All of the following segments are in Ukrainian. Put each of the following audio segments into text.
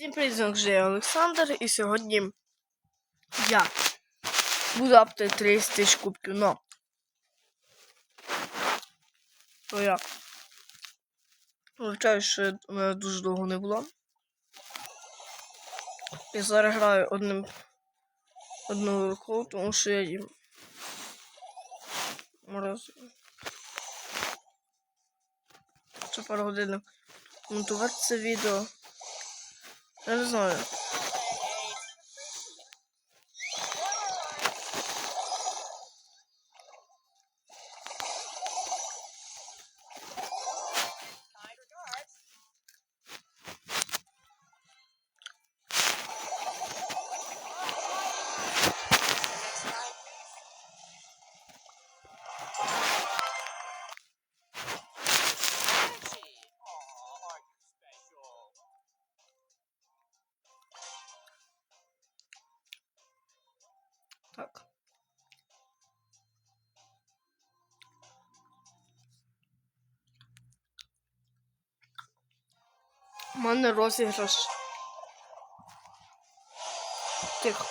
Всім привіт, я Олександр, і сьогодні я буду апти 30 тисяч кубків, но то я вивчаю, що у мене дуже довго не було. І зараз граю одним одну руку, тому що я їм морозиво. Ще пару годин монтувати це відео. Я не знаю. У мене розіграш. Тих.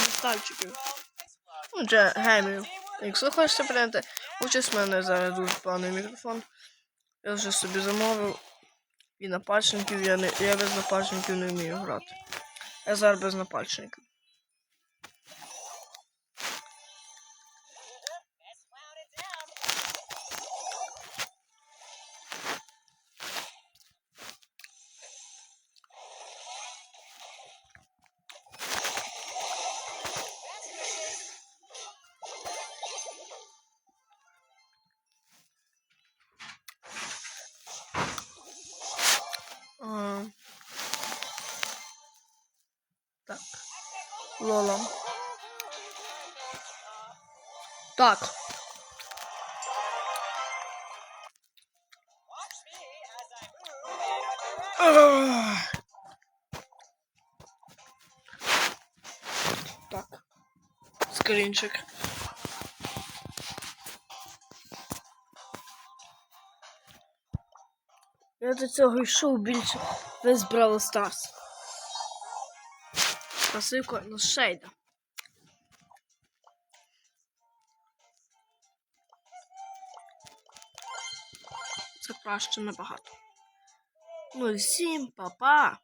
Метальчиків. Ну, вже. Якщо хочете прийняти участь, в мене зараз дуже поганий мікрофон. Я вже собі замовив. І напальчників я не. Я без напальчників не вмію грати. Я зараз без напальчників. Лола. Так. Так. Скринчик. Я до цього йшов більше весь Браво Старс. Пасивка на шейда. Це краще набагато. Ну і всім па-па!